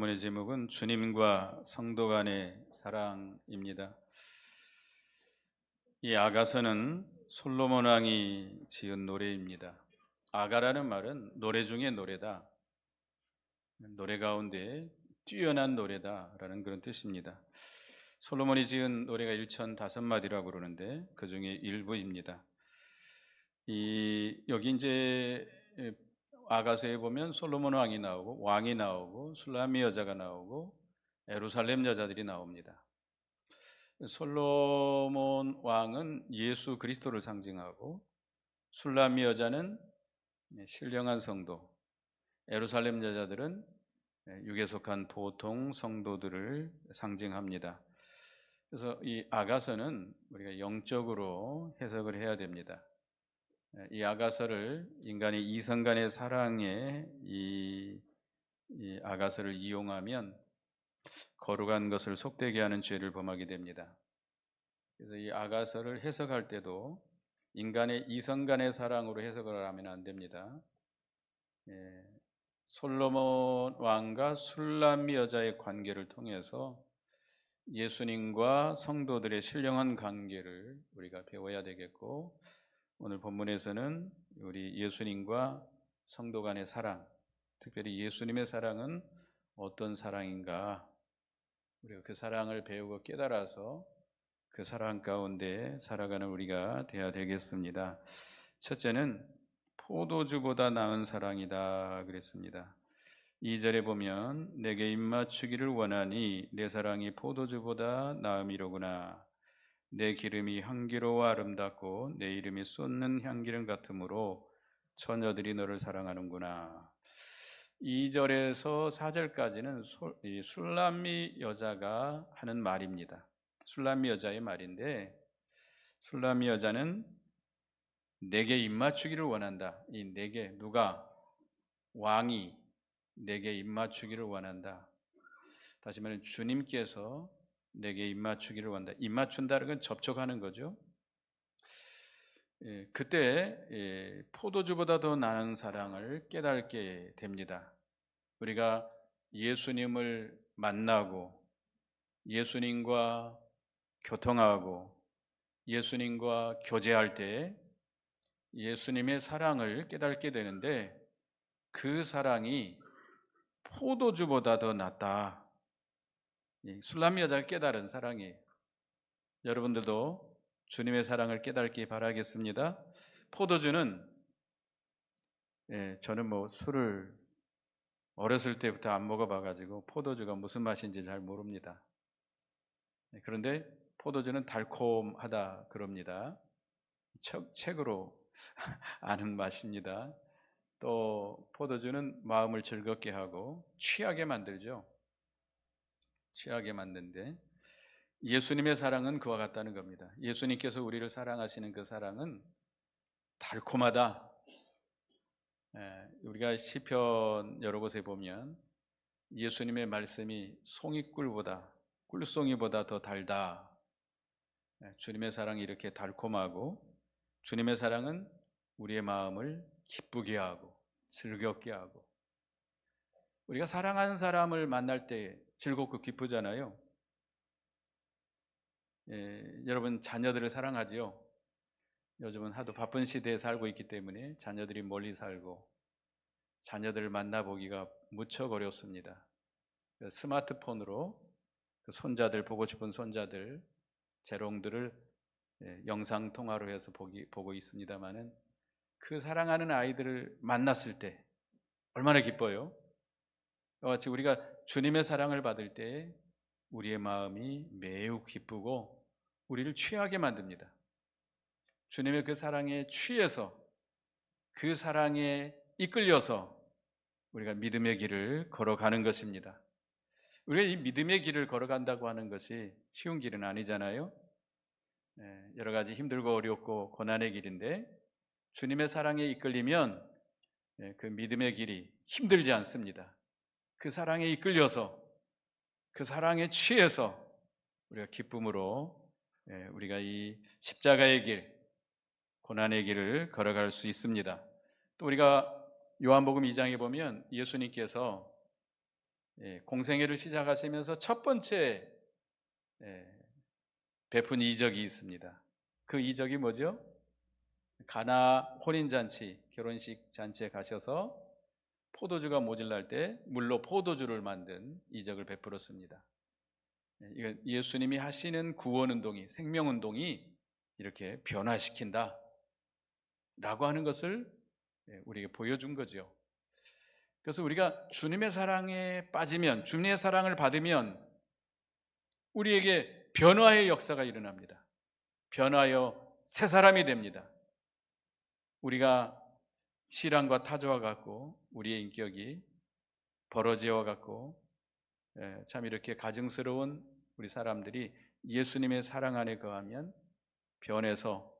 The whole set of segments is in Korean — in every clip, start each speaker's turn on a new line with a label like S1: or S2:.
S1: 본문의 제목은 주님과 성도 간의 사랑입니다. 이 아가서는 솔로몬 왕이 지은 노래입니다. 아가라는 말은 노래 중에 노래다. 노래 가운데 뛰어난 노래다라는 그런 뜻입니다. 솔로몬이 지은 노래가 1,005마디라고 그러는데 그 중에 일부입니다. 이 여기 이제 아가서에 보면 솔로몬 왕이 나오고 왕이 나오고 술라미 여자가 나오고 에루살렘 여자들이 나옵니다. 솔로몬 왕은 예수 그리스도를 상징하고 술라미 여자는 신령한 성도, 에루살렘 여자들은 육에 속한 보통 성도들을 상징합니다. 그래서 이 아가서는 우리가 영적으로 해석을 해야 됩니다. 이 아가서를 인간의 이성 간의 사랑에 이, 이 아가서를 이용하면 거룩한 것을 속되게 하는 죄를 범하게 됩니다. 그래서 이 아가서를 해석할 때도 인간의 이성 간의 사랑으로 해석을 하면 안 됩니다. 예, 솔로몬 왕과 술람미 여자의 관계를 통해서 예수님과 성도들의 신령한 관계를 우리가 배워야 되겠고 오늘 본문에서는 우리 예수님과 성도 간의 사랑, 특별히 예수님의 사랑은 어떤 사랑인가? 우리가 그 사랑을 배우고 깨달아서 그 사랑 가운데 살아가는 우리가 되어야 되겠습니다. 첫째는 포도주보다 나은 사랑이다 그랬습니다. 2절에 보면 내게 입맞추기를 원하니 내 사랑이 포도주보다 나음이로구나. 내 기름이 향기로워 아름답고 내 이름이 쏟는 향기름 같으므로 처녀들이 너를 사랑하는구나. 2절에서 4절까지는 술람미 여자가 하는 말입니다. 술람미 여자의 말인데 술람미 여자는 내게 입맞추기를 원한다. 이 내게 누가 왕이 내게 입맞추기를 원한다. 다시 말하면 주님께서 내게 입맞추기를 원한다. 입맞춘다는 건 접촉하는 거죠. 예, 그때 예, 포도주보다 더 나은 사랑을 깨닫게 됩니다. 우리가 예수님을 만나고 예수님과 교통하고 예수님과 교제할 때 예수님의 사랑을 깨닫게 되는데 그 사랑이 포도주보다 더 낫다. 술람미 여자가 깨달은 사랑이에요. 여러분들도 주님의 사랑을 깨닫기 바라겠습니다. 포도주는 예, 저는 뭐 술을 어렸을 때부터 안 먹어봐가지고 포도주가 무슨 맛인지 잘 모릅니다. 예, 그런데 포도주는 달콤하다 그럽니다. 책, 책으로 아는 맛입니다. 또 포도주는 마음을 즐겁게 하고 취하게 만들죠. 취하게 만든데 예수님의 사랑은 그와 같다는 겁니다. 예수님께서 우리를 사랑하시는 그 사랑은 달콤하다. 예, 우리가 시편 여러 곳에 보면 예수님의 말씀이 송이꿀보다 꿀송이보다 더 달다. 예, 주님의 사랑이 이렇게 달콤하고 주님의 사랑은 우리의 마음을 기쁘게 하고 즐겁게 하고 우리가 사랑하는 사람을 만날 때 즐겁고 기쁘잖아요. 예, 여러분 자녀들을 사랑하지요. 요즘은 하도 바쁜 시대에 살고 있기 때문에 자녀들이 멀리 살고 자녀들을 만나보기가 무척 어렵습니다. 스마트폰으로 그 손자들 보고 싶은 손자들 재롱들을 예, 영상 통화로 해서 보기, 보고 있습니다만은 그 사랑하는 아이들을 만났을 때 얼마나 기뻐요. 같이 우리가 주님의 사랑을 받을 때 우리의 마음이 매우 기쁘고 우리를 취하게 만듭니다. 주님의 그 사랑에 취해서 그 사랑에 이끌려서 우리가 믿음의 길을 걸어가는 것입니다. 우리가 이 믿음의 길을 걸어간다고 하는 것이 쉬운 길은 아니잖아요. 예, 여러 가지 힘들고 어렵고 고난의 길인데 주님의 사랑에 이끌리면 예, 그 믿음의 길이 힘들지 않습니다. 그 사랑에 이끌려서 그 사랑에 취해서 우리가 기쁨으로 예, 우리가 이 십자가의 길, 고난의 길을 걸어갈 수 있습니다. 또 우리가 요한복음 2장에 보면 예수님께서 예, 공생애를 시작하시면서 첫 번째 예, 베푼 이적이 있습니다. 그 이적이 뭐죠? 가나 혼인 잔치, 결혼식 잔치에 가셔서 포도주가 모질랄 때 물로 포도주를 만든 이적을 베풀었습니다. 예, 예수님이 하시는 구원 운동이 생명 운동이 이렇게 변화시킨다. 라고 하는 것을 예, 우리에게 보여준 거죠. 그래서 우리가 주님의 사랑에 빠지면, 주님의 사랑을 받으면 우리에게 변화의 역사가 일어납니다. 변화여 새 사람이 됩니다. 우리가 시랑과 타조와 같고 우리의 인격이 벌어지와 같고 예, 참 이렇게 가증스러운 우리 사람들이 예수님의 사랑 안에 거하면 변해서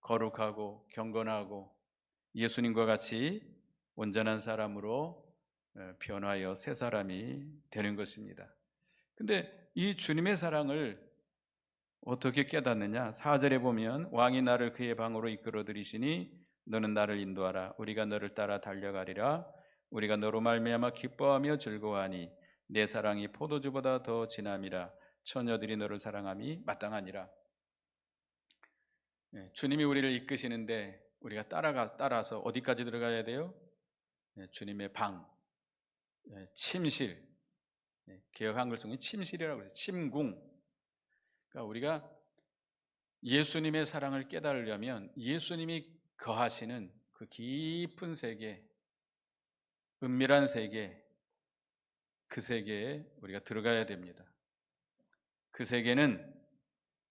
S1: 거룩하고 경건하고 예수님과 같이 온전한 사람으로 어, 변하여 새 사람이 되는 것입니다. 근데 이 주님의 사랑을 어떻게 깨닫느냐? 4절에 보면 왕이 나를 그의 방으로 이끌어 들이시니 너는 나를 인도하라 우리가 너를 따라 달려가리라 우리가 너로 말미암아 기뻐하며 즐거워하니 내 사랑이 포도주보다 더 진함이라 처녀들이 너를 사랑함이 마땅하니라. 예, 주님이 우리를 이끄시는데 우리가 따라가 따라서 어디까지 들어가야 돼요? 예, 주님의 방, 예, 침실, 예, 개혁 한글 성이 침실이라고 그래요. 침궁. 그러니까 우리가 예수님의 사랑을 깨달으려면 예수님이 거하시는 그 깊은 세계, 은밀한 세계, 그 세계에 우리가 들어가야 됩니다. 그 세계는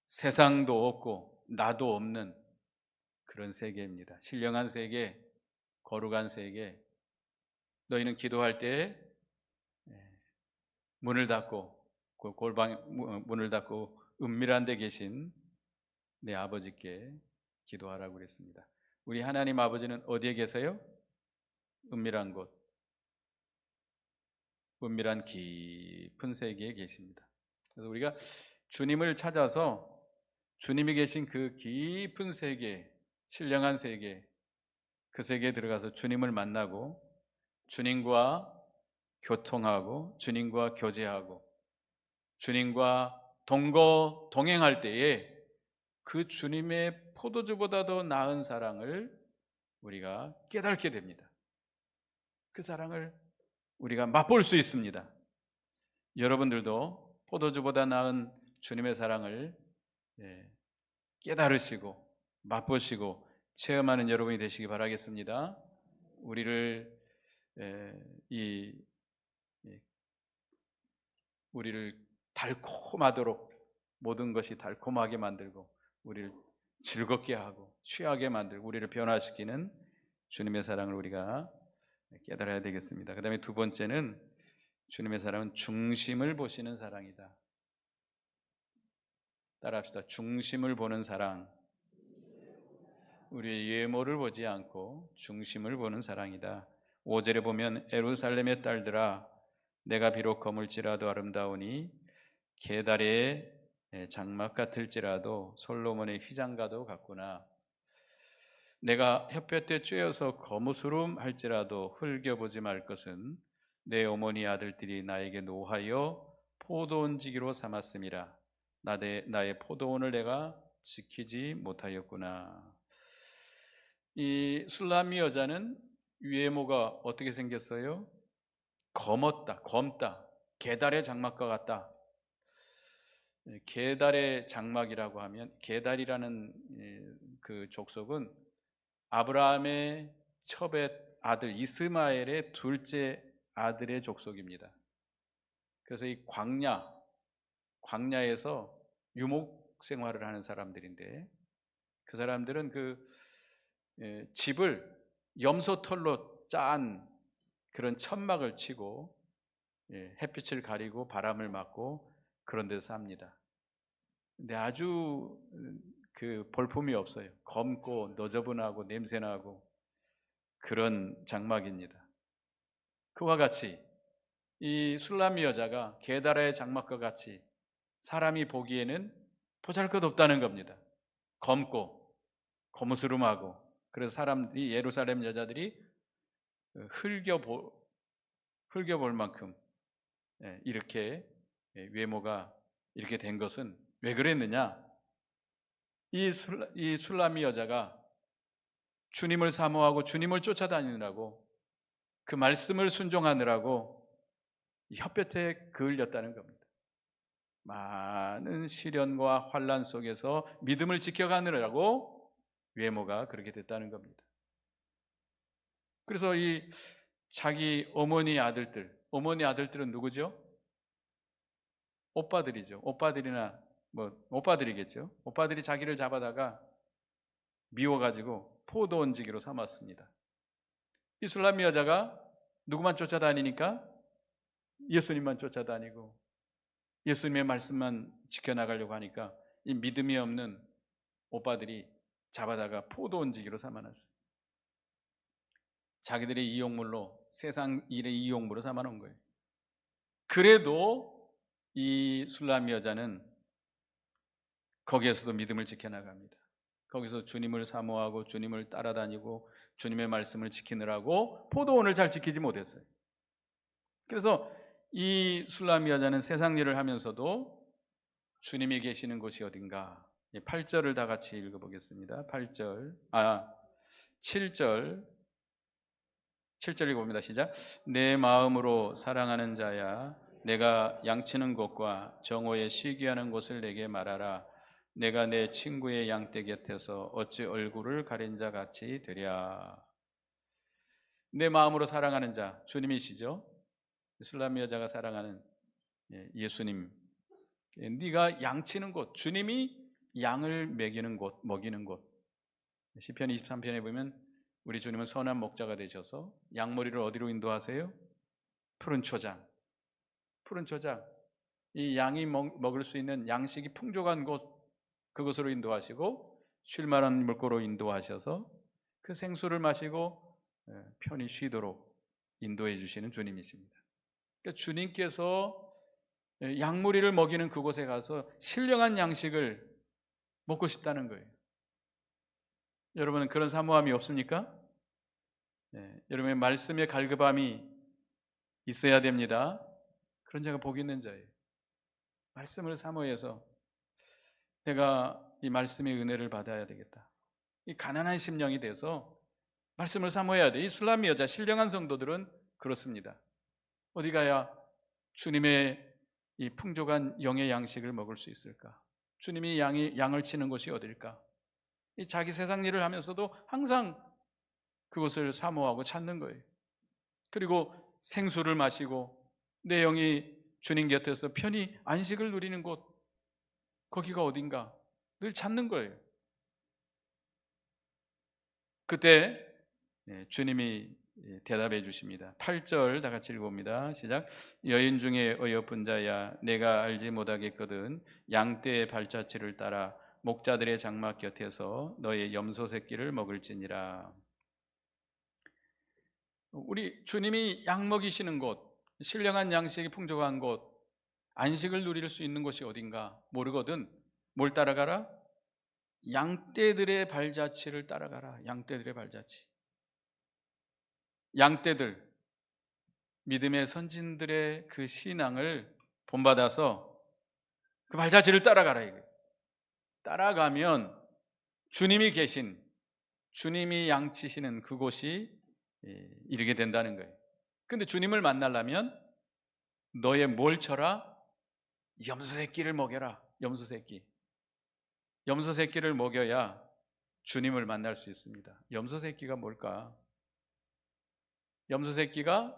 S1: 세상도 없고 나도 없는 그런 세계입니다. 신령한 세계, 거룩한 세계. 너희는 기도할 때 예, 문을 닫고 그 골방 문을 닫고 은밀한 데 계신 내 아버지께 기도하라고 그랬습니다. 우리 하나님 아버지는 어디에 계세요? 은밀한 곳, 은밀한 깊은 세계에 계십니다. 그래서 우리가 주님을 찾아서 주님이 계신 그 깊은 세계, 신령한 세계, 그 세계에 들어가서 주님을 만나고 주님과 교통하고 주님과 교제하고 주님과 동거 동행할 때에 그 주님의 포도주보다 더 나은 사랑을 우리가 깨닫게 됩니다. 그 사랑을 우리가 맛볼 수 있습니다. 여러분들도 포도주보다 나은 주님의 사랑을 예, 깨달으시고 맛보시고 체험하는 여러분이 되시기 바라겠습니다. 우리를 예, 이 예, 우리를 달콤하도록 모든 것이 달콤하게 만들고 우리를 즐겁게 하고 취하게 만들고 우리를 변화시키는 주님의 사랑을 우리가 깨달아야 되겠습니다. 그 다음에 두 번째는 주님의 사랑은 중심을 보시는 사랑이다. 따라합시다. 중심을 보는 사랑. 우리의 외모를 보지 않고 중심을 보는 사랑이다. 5절에 보면 에루살렘의 딸들아 내가 비록 거물지라도 아름다우니 계달의 장막 같을지라도 솔로몬의 휘장과도 같구나. 내가 햇볕에 쬐어서 거무스름 할지라도 흘겨보지 말 것은 내 어머니 아들들이 나에게 노하여 포도원지기로 삼았음이라. 나의, 나의 포도원을 내가 지키지 못하였구나. 이 술라미 여자는 외모가 어떻게 생겼어요? 검었다, 검다, 계달의 장막과 같다. 계달의 장막이라고 하면 계달이라는 그 족속은 아브라함의 첩의 아들 이스마엘의 둘째 아들의 족속입니다. 그래서 이 광야, 광야에서 유목 생활을 하는 사람들인데 그 사람들은 그 집을 염소털로 짠 그런 천막을 치고 햇빛을 가리고 바람을 맞고 그런 데서 삽니다. 근데 아주 그 볼품이 없어요. 검고 너저분하고 냄새나고 그런 장막입니다. 그와 같이 이 술람미 여자가 게다라의 장막과 같이 사람이 보기에는 보잘것없다는 겁니다. 검고 거무스름하고 그래서 사람들이 예루살렘 여자들이 흘겨보 흘겨볼 만큼 예, 이렇게 예, 외모가 이렇게 된 것은 왜 그랬느냐? 이, 술, 이 술람이 여자가 주님을 사모하고 주님을 쫓아다니느라고 그 말씀을 순종하느라고 이 혓볕에 그을렸다는 겁니다. 많은 시련과 환란 속에서 믿음을 지켜가느라고 외모가 그렇게 됐다는 겁니다. 그래서 이 자기 어머니 아들들, 어머니 아들들은 누구죠? 오빠들이죠. 오빠들이나 뭐 오빠들이겠죠. 오빠들이 자기를 잡아다가 미워가지고 포도 얹기로 삼았습니다. 이 술람미 여자가 누구만 쫓아다니니까 예수님만 쫓아다니고 예수님의 말씀만 지켜나가려고 하니까 이 믿음이 없는 오빠들이 잡아다가 포도 얹기로 삼아놨어요. 자기들의 이용물로 세상 일의 이용물로 삼아놓은 거예요. 그래도 이 술람 여자는 거기에서도 믿음을 지켜나갑니다. 거기서 주님을 사모하고 주님을 따라다니고 주님의 말씀을 지키느라고 포도원을 잘 지키지 못했어요. 그래서 이 술람 여자는 세상 일을 하면서도 주님이 계시는 곳이 어딘가 8절을 다 같이 읽어보겠습니다. 8절, 아, 7절, 7절 읽어봅니다. 시작. 내 마음으로 사랑하는 자야, 내가 양치는 곳과 정오에 쉬기하는 곳을 내게 말하라. 내가 내 친구의 양떼 곁에서 어찌 얼굴을 가린 자 같이 되랴. 내 마음으로 사랑하는 자, 주님이시죠? 슬람 여자가 사랑하는 예, 예수님. 예, 네가 양치는 곳, 주님이 양을 먹이는 곳, 먹이는 곳. 시편 23편에 보면 우리 주님은 선한 목자가 되셔서 양머리를 어디로 인도하세요? 푸른 초장. 푸른 초장. 이 양이 먹, 먹을 수 있는 양식이 풍족한 곳 그곳으로 인도하시고 쉴 만한 물고로 인도하셔서 그 생수를 마시고 예, 편히 쉬도록 인도해 주시는 주님이십니다. 그러니까 주님께서 예, 양무리를 먹이는 그곳에 가서 신령한 양식을 먹고 싶다는 거예요. 여러분은 그런 사모함이 없습니까? 네, 여러분의 말씀의 갈급함이 있어야 됩니다. 그런 자가 복 있는 자예요. 말씀을 사모해서 내가 이 말씀의 은혜를 받아야 되겠다. 이 가난한 심령이 돼서 말씀을 사모해야 돼. 이 술람미 여자 신령한 성도들은 그렇습니다. 어디 가야 주님의 이 풍족한 영의 양식을 먹을 수 있을까? 주님이 양이 양을 치는 곳이 어딜까? 이 자기 세상 일을 하면서도 항상 그것을 사모하고 찾는 거예요. 그리고 생수를 마시고 내 영이 주님 곁에서 편히 안식을 누리는 곳 거기가 어딘가 늘 찾는 거예요. 그때 예, 주님이 예, 대답해 주십니다. 8절 다 같이 읽어봅니다. 시작. 여인 중에 어여쁜 자야 내가 알지 못하겠거든 양떼의 발자취를 따라 목자들의 장막 곁에서 너의 염소 새끼를 먹을지니라. 우리 주님이 양 먹이시는 곳, 신령한 양식이 풍족한 곳, 안식을 누릴 수 있는 곳이 어딘가 모르거든 뭘 따라가라? 양떼들의 발자취를 따라가라. 양떼들의 발자취. 양떼들 믿음의 선진들의 그 신앙을 본받아서 그 발자취를 따라가라 이게. 따라가면 주님이 계신 주님이 양치시는 그곳이 예, 이르게 된다는 거예요. 근데 주님을 만나려면 너의 뭘 쳐라? 염소 새끼를 먹여라. 염소 새끼. 염소 새끼를 먹여야 주님을 만날 수 있습니다. 염소 새끼가 뭘까? 염소 새끼가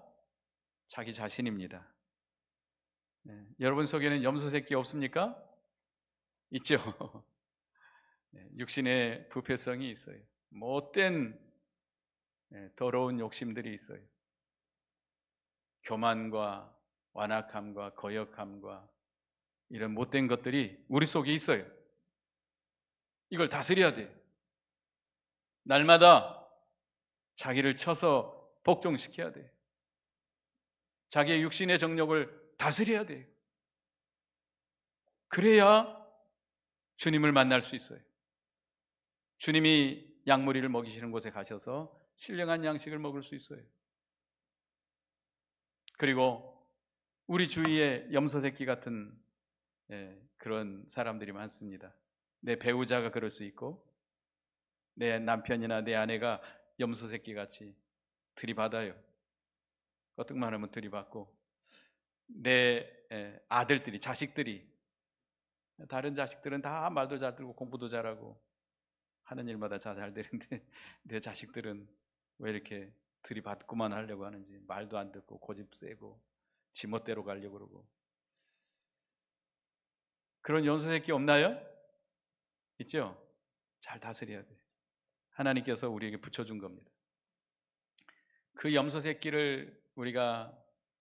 S1: 자기 자신입니다. 네, 여러분 속에는 염소 새끼 없습니까? 있죠. 네, 육신의 부패성이 있어요. 못된 네, 더러운 욕심들이 있어요. 교만과 완악함과 거역함과 이런 못된 것들이 우리 속에 있어요. 이걸 다스려야 돼. 날마다 자기를 쳐서 복종시켜야 돼. 자기의 육신의 정력을 다스려야 돼. 그래야 주님을 만날 수 있어요. 주님이 양무리를 먹이시는 곳에 가셔서 신령한 양식을 먹을 수 있어요. 그리고 우리 주위에 염소 새끼 같은 예, 그런 사람들이 많습니다. 내 배우자가 그럴 수 있고 내 남편이나 내 아내가 염소 새끼 같이 들이받아요. 어떻게만 하면 들이받고 내 예, 아들들이 자식들이 다른 자식들은 다 말도 잘 들고 공부도 잘하고 하는 일마다 다 잘 되는데 내 자식들은 왜 이렇게 들이받고만 하려고 하는지 말도 안 듣고 고집 세고 지멋대로 가려고 그러고 그런 연소 새끼 없나요? 있죠? 잘 다스려야 돼. 하나님께서 우리에게 붙여준 겁니다. 그 염소 새끼를 우리가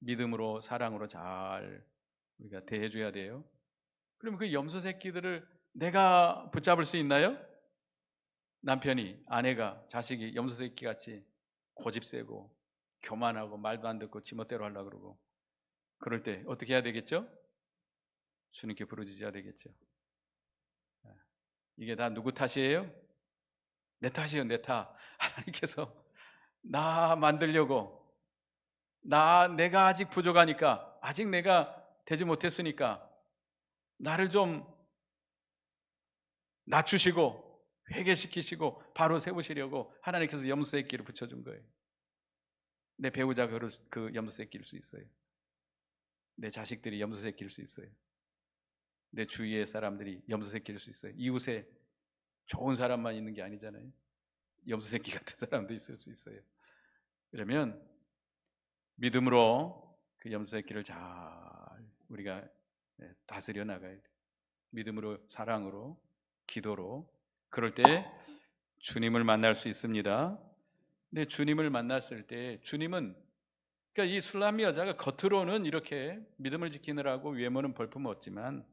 S1: 믿음으로 사랑으로 잘 우리가 대해줘야 돼요. 그러면 그 염소 새끼들을 내가 붙잡을 수 있나요? 남편이, 아내가, 자식이 염소 새끼 같이 고집 세고 교만하고 말도 안 듣고 지멋대로 하려고 그러고 그럴 때 어떻게 해야 되겠죠? 주님께 부르짖어야 되겠죠. 이게 다 누구 탓이에요? 내 탓이요, 내 탓. 하나님께서 나 만들려고 나 내가 아직 부족하니까 아직 내가 되지 못했으니까 나를 좀 낮추시고 회개시키시고 바로 세우시려고 하나님께서 염소 새끼를 붙여준 거예요. 내 배우자가 그- 그 염소 새끼일 수 있어요. 내 자식들이 염소 새끼일 수 있어요. 내 주위의 사람들이 염소 새끼일 수 있어요. 이웃에 좋은 사람만 있는 게 아니잖아요. 염소 새끼 같은 사람도 있을 수 있어요. 그러면 믿음으로 그 염소 새끼를 잘 우리가 네, 다스려 나가야 돼. 믿음으로 사랑으로 기도로 그럴 때 주님을 만날 수 있습니다. 근데 주님을 만났을 때 주님은 그러니까 이 술람미 여자가 겉으로는 이렇게 믿음을 지키느라고 외모는 벌품 없지만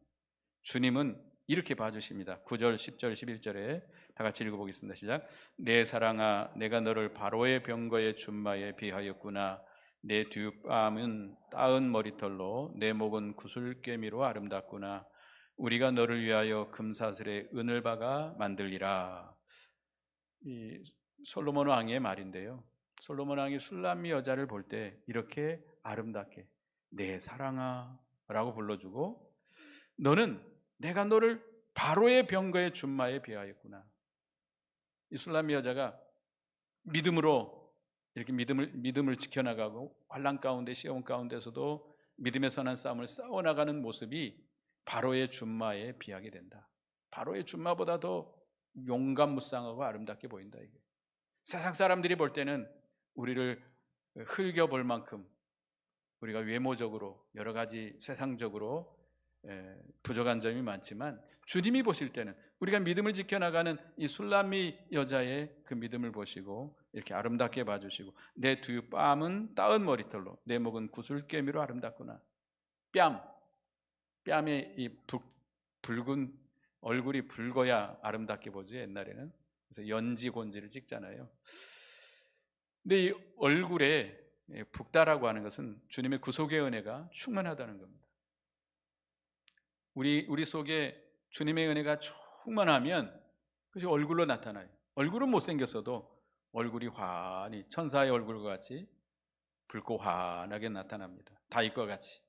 S1: 주님은 이렇게 봐주십니다. 9절, 10절, 11절에 다 같이 읽어보겠습니다. 시작. 내 사랑아, 내가 너를 바로의 병거의 준마에 비하였구나. 내 뒷밤은 따은 머리털로 내 목은 구슬깨미로 아름답구나. 우리가 너를 위하여 금사슬에 은을 박아 만들리라. 이 솔로몬 왕의 말인데요. 솔로몬 왕이 술람미 여자를 볼 때 이렇게 아름답게 내 사랑아라고 불러주고 너는 내가 너를 바로의 병거의 준마에 비하였구나. 이 술람미 여자가 믿음으로 이렇게 믿음을 믿음을 지켜나가고 환란 가운데 시험 가운데서도 믿음의 선한 싸움을 싸워 나가는 모습이 바로의 준마에 비하게 된다. 바로의 준마보다 더 용감무쌍하고 아름답게 보인다 이게. 세상 사람들이 볼 때는 우리를 흘겨 볼 만큼 우리가 외모적으로 여러 가지 세상적으로 에, 부족한 점이 많지만 주님이 보실 때는 우리가 믿음을 지켜나가는 이 술람미 여자의 그 믿음을 보시고 이렇게 아름답게 봐주시고 내 뒷밤은 따은 머리털로 내 목은 구슬깨미로 아름답구나 뺨 뺨에 이 붉, 붉은 얼굴이 붉어야 아름답게 보지 옛날에는 그래서 연지 곤지를 찍잖아요. 근데 이 얼굴에 붓다라고 하는 것은 주님의 구속의 은혜가 충만하다는 겁니다. 우리 우리 속에 주님의 은혜가 충만하면 그것이 얼굴로 나타나요. 얼굴은 못 생겼어도 얼굴이 환히 천사의 얼굴과 같이 붉고 환하게 나타납니다. 다윗과 같이.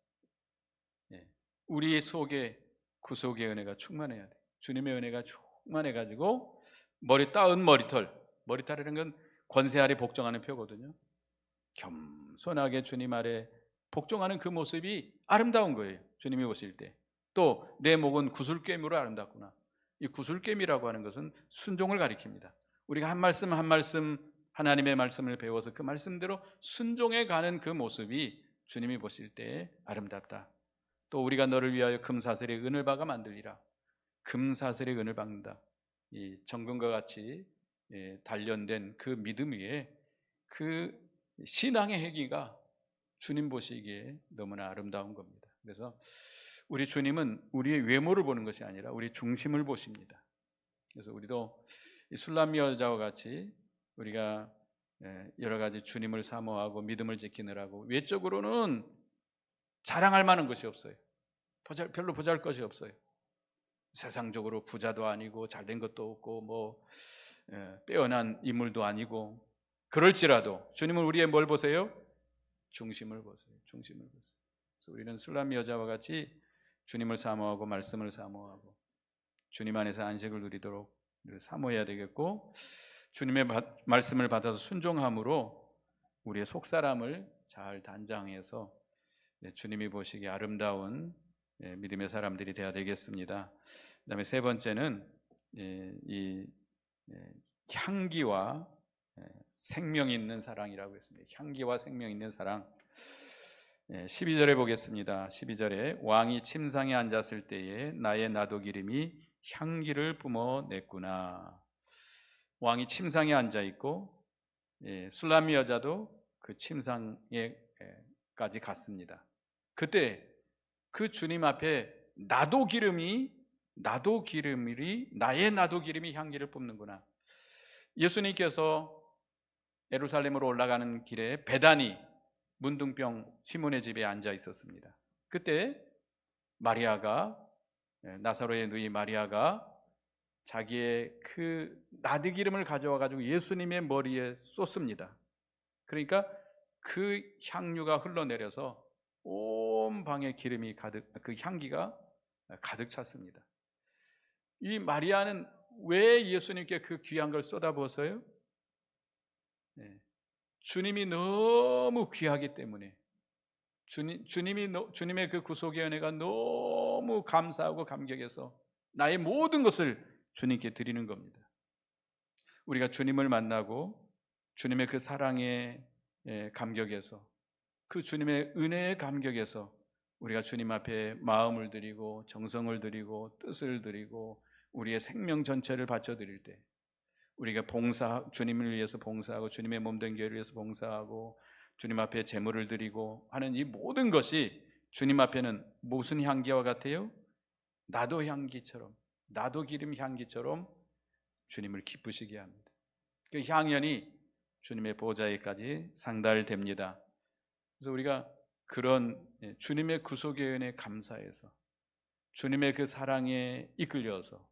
S1: 예. 우리 속에 구속의 은혜가 충만해야 돼. 주님의 은혜가 충만해 가지고 머리 따은 머리털. 머리털이라는 건 권세 아래 복종하는 표거든요. 겸손하게 주님 아래 복종하는 그 모습이 아름다운 거예요. 주님이 오실 때. 또 내 목은 구슬깨미로 아름답구나. 이 구슬깨미라고 하는 것은 순종을 가리킵니다. 우리가 한 말씀 한 말씀 하나님의 말씀을 배워서 그 말씀대로 순종해 가는 그 모습이 주님이 보실 때 아름답다. 또 우리가 너를 위하여 금사슬의 은을 박아 만들리라. 금사슬의 은을 박는다. 이 정금과 같이 예, 단련된 그 믿음 위에 그 신앙의 행위가 주님 보시기에 너무나 아름다운 겁니다. 그래서 우리 주님은 우리의 외모를 보는 것이 아니라 우리 중심을 보십니다. 그래서 우리도 이 술람미 여자와 같이 우리가 예, 여러 가지 주님을 사모하고 믿음을 지키느라고 외적으로는 자랑할 만한 것이 없어요. 별로 보잘 것이 없어요. 세상적으로 부자도 아니고 잘된 것도 없고 뭐 예, 빼어난 인물도 아니고 그럴지라도 주님은 우리의 뭘 보세요? 중심을 보세요. 중심을 보세요. 우리는 술람 여자와 같이 주님을 사모하고 말씀을 사모하고 주님 안에서 안식을 누리도록 늘 사모해야 되겠고 주님의 바- 말씀을 받아서 순종함으로 우리의 속사람을 잘 단장해서 예, 주님이 보시기에 아름다운 예, 믿음의 사람들이 되어야 되겠습니다. 그다음에 세 번째는 예, 이 예, 향기와 예, 생명 있는 사랑이라고 했습니다. 향기와 생명 있는 사랑. 예, 12절에 보겠습니다. 12절에 왕이 침상에 앉았을 때에 나의 나도 기름이 향기를 뿜어냈구나. 왕이 침상에 앉아 있고 예, 술람미 여자도 그 침상에까지 갔습니다. 그때 그 주님 앞에 나도 기름이 나도 기름이 나의 나도 기름이 향기를 뿜는구나. 예수님께서 예루살렘으로 올라가는 길에 베다니 문둥병 시몬의 집에 앉아 있었습니다. 그때 마리아가 예, 나사로의 누이 마리아가 자기의 그 나드 기름을 가져와 가지고 예수님의 머리에 쏟습니다. 그러니까 그 향유가 흘러내려서 온 방에 기름이 가득 그 향기가 가득 찼습니다. 이 마리아는 왜 예수님께 그 귀한 걸 쏟아부었어요? 네. 주님이 너무 귀하기 때문에 주님, 주님이 너- 주님의 그 구속의 은혜가 너무 감사하고 감격해서 나의 모든 것을 주님께 드리는 겁니다. 우리가 주님을 만나고 주님의 그 사랑에 예, 감격해서 그 주님의 은혜의 감격에서 우리가 주님 앞에 마음을 드리고 정성을 드리고 뜻을 드리고 우리의 생명 전체를 바쳐 드릴 때 우리가 봉사 주님을 위해서 봉사하고 주님의 몸된 교회를 위해서 봉사하고 주님 앞에 제물을 드리고 하는 이 모든 것이 주님 앞에는 무슨 향기와 같아요? 나도 향기처럼 나도 기름 향기처럼 주님을 기쁘시게 합니다. 그 향연이 주님의 보좌에까지 상달됩니다. 그래서 우리가 그런 예, 주님의 구속의 은혜 감사해서 주님의 그 사랑에 이끌려서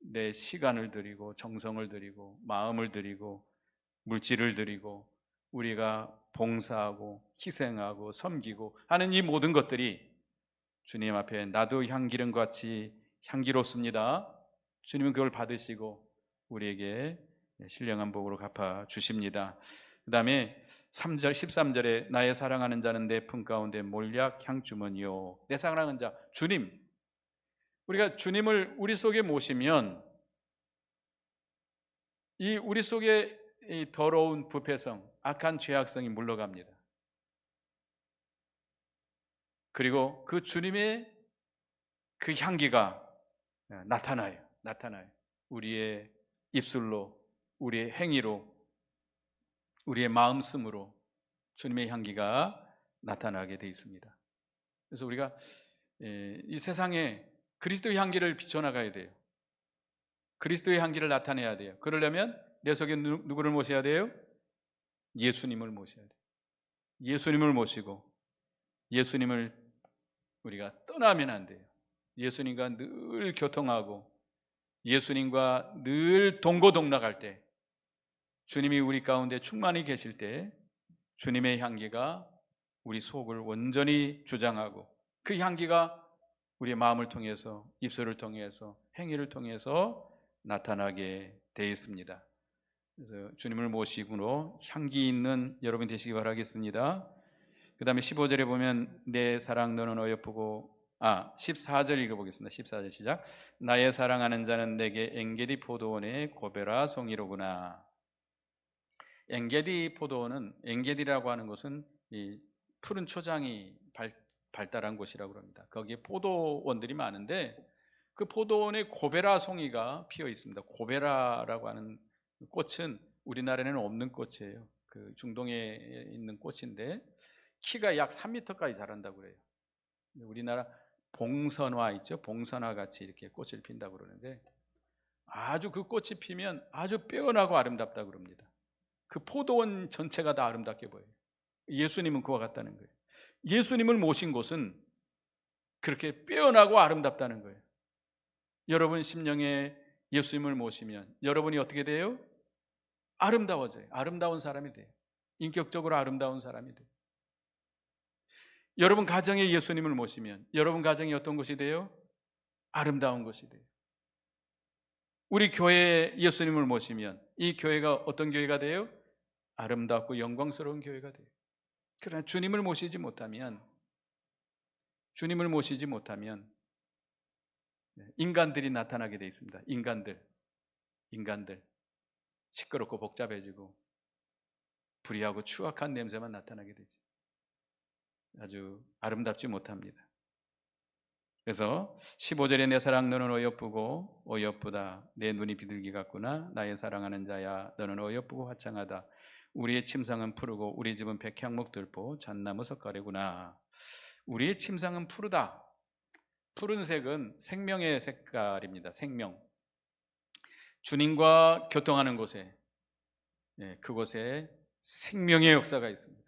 S1: 내 시간을 드리고 정성을 드리고 마음을 드리고 물질을 드리고 우리가 봉사하고 희생하고 섬기고 하는 이 모든 것들이 주님 앞에 나도 향기름 같이 향기롭습니다. 주님은 그걸 받으시고 우리에게 신령한 복으로 갚아 주십니다. 그다음에 3절 13절에 나의 사랑하는 자는 내 품 가운데 몰약 향주머니요. 내 사랑하는 자 주님. 우리가 주님을 우리 속에 모시면 이 우리 속에 이 더러운 부패성, 악한 죄악성이 물러갑니다. 그리고 그 주님의 그 향기가 나타나요. 나타나요. 우리의 입술로, 우리의 행위로, 우리의 마음씀으로 주님의 향기가 나타나게 돼 있습니다. 그래서 우리가 예, 이 세상에 그리스도의 향기를 비춰나가야 돼요. 그리스도의 향기를 나타내야 돼요. 그러려면 내 속에 누, 누구를 모셔야 돼요? 예수님을 모셔야 돼요. 예수님을 모시고 예수님을 우리가 떠나면 안 돼요. 예수님과 늘 교통하고 예수님과 늘 동고동락할 때 주님이 우리 가운데 충만히 계실 때 주님의 향기가 우리 속을 온전히 주장하고 그 향기가 우리의 마음을 통해서 입술을 통해서 행위를 통해서 나타나게 되어 있습니다. 그래서 주님을 모시고 향기 있는 여러분 되시기 바라겠습니다. 그 다음에 15절에 보면 내 사랑 너는 어여쁘고 아 14절 읽어보겠습니다. 14절 시작 나의 사랑하는 자는 내게 엥게디 포도원의 고베라 송이로구나 엥게디 포도원은 엥게디라고 하는 것은 이 푸른 초장이 발, 발달한 곳이라고 합니다. 거기에 포도원들이 많은데 그 포도원에 고베라 송이가 피어 있습니다. 고베라라고 하는 꽃은 우리나라에는 없는 꽃이에요. 그 중동에 있는 꽃인데 키가 약 3m까지 자란다고 그래요. 우리나라 봉선화 있죠? 봉선화 같이 이렇게 꽃을 핀다고 그러는데 아주 그 꽃이 피면 아주 빼어나고 아름답다고 그럽니다. 그 포도원 전체가 다 아름답게 보여요. 예수님은 그와 같다는 거예요. 예수님을 모신 곳은 그렇게 빼어나고 아름답다는 거예요. 여러분 심령에 예수님을 모시면 여러분이 어떻게 돼요? 아름다워져요. 아름다운 사람이 돼요. 인격적으로 아름다운 사람이 돼요. 여러분 가정에 예수님을 모시면 여러분 가정이 어떤 곳이 돼요? 아름다운 곳이 돼요. 우리 교회에 예수님을 모시면 이 교회가 어떤 교회가 돼요? 아름답고 영광스러운 교회가 돼요. 그러나 주님을 모시지 못하면 주님을 모시지 못하면 네, 인간들이 나타나게 돼 있습니다. 인간들, 인간들 시끄럽고 복잡해지고 불의하고 추악한 냄새만 나타나게 되죠. 아주 아름답지 못합니다. 그래서 15절에 내 사랑 너는 어여쁘고 어여쁘다 내 눈이 비둘기 같구나 나의 사랑하는 자야 너는 어여쁘고 화창하다 우리의 침상은 푸르고 우리 집은 백향목 들보 잣나무 석가래구나. 우리의 침상은 푸르다. 푸른색은 생명의 색깔입니다. 생명. 주님과 교통하는 곳에 예, 그곳에 생명의 역사가 있습니다.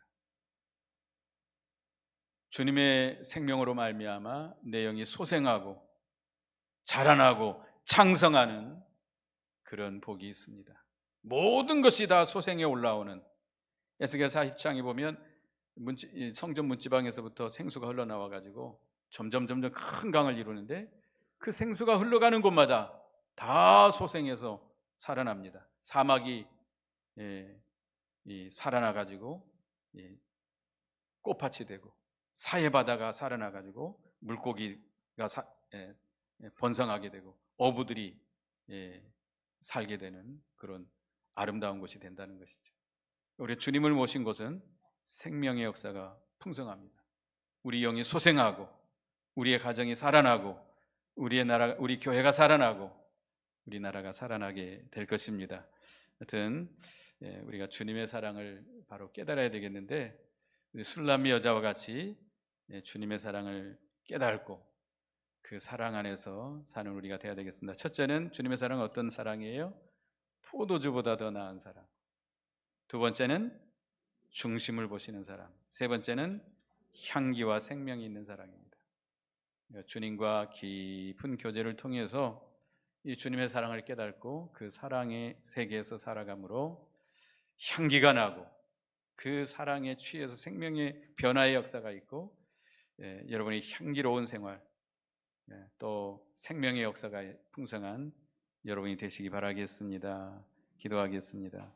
S1: 주님의 생명으로 말미암아 내 영이 소생하고 자라나고 창성하는 그런 복이 있습니다. 모든 것이 다 소생에 올라오는 에스겔 40장에 보면 문지, 이 성전 문지방에서부터 생수가 흘러나와 가지고 점점 점점 큰 강을 이루는데 그 생수가 흘러가는 곳마다 다 소생해서 살아납니다. 사막이 예, 이 살아나 가지고 예, 꽃밭이 되고 사해 바다가 살아나 가지고 물고기가 사, 예, 예, 번성하게 되고 어부들이 예, 살게 되는 그런 아름다운 곳이 된다는 것이죠. 우리 주님을 모신 곳은 생명의 역사가 풍성합니다. 우리 영이 소생하고 우리의 가정이 살아나고 우리의 나라 우리 교회가 살아나고 우리 나라가 살아나게 될 것입니다. 하여튼 예, 우리가 주님의 사랑을 바로 깨달아야 되겠는데 술람미 여자와 같이 예, 주님의 사랑을 깨닫고 그 사랑 안에서 사는 우리가 되어야 되겠습니다. 첫째는 주님의 사랑은 어떤 사랑이에요? 포도주보다 더 나은 사랑. 두 번째는 중심을 보시는 사랑. 세 번째는 향기와 생명이 있는 사랑입니다. 그러니까 주님과 깊은 교제를 통해서 이 주님의 사랑을 깨닫고 그 사랑의 세계에서 살아감으로 향기가 나고 그 사랑에 취해서 생명의 변화의 역사가 있고 예, 여러분이 향기로운 생활 예, 또 생명의 역사가 풍성한 여러분이 되시기 바라겠습니다. 기도하겠습니다.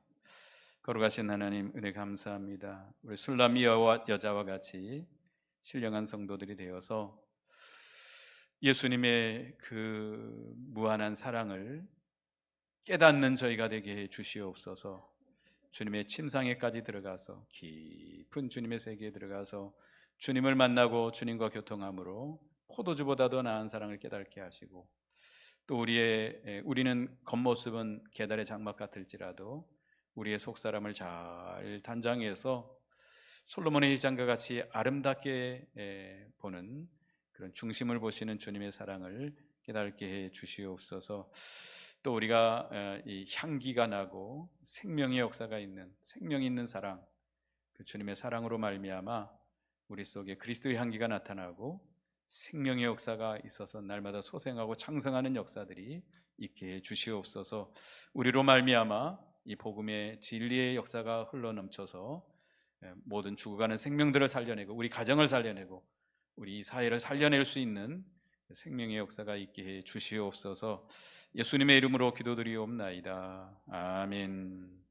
S1: 거룩하신 하나님 은혜 감사합니다. 우리 술람미 여자와 같이 신령한 성도들이 되어서 예수님의 그 무한한 사랑을 깨닫는 저희가 되게 해 주시옵소서. 주님의 침상에까지 들어가서 깊은 주님의 세계에 들어가서 주님을 만나고 주님과 교통함으로 포도주보다도 나은 사랑을 깨닫게 하시고 또 우리의 우리는 겉모습은 계달의 장막 같을지라도 우리의 속사람을 잘 단장해서 솔로몬의 일장과 같이 아름답게 보는 그런 중심을 보시는 주님의 사랑을 깨닫게 해 주시옵소서. 또 우리가 이 향기가 나고 생명의 역사가 있는 생명 있는 사랑, 그 주님의 사랑으로 말미암아 우리 속에 그리스도의 향기가 나타나고 생명의 역사가 있어서 날마다 소생하고 창성하는 역사들이 있게 해 주시옵소서. 우리로 말미암아 이 복음의 진리의 역사가 흘러 넘쳐서 모든 죽어가는 생명들을 살려내고 우리 가정을 살려내고 우리 사회를 살려낼 수 있는 생명의 역사가 있게 해 주시옵소서. 예수님의 이름으로 기도드리옵나이다. 아멘.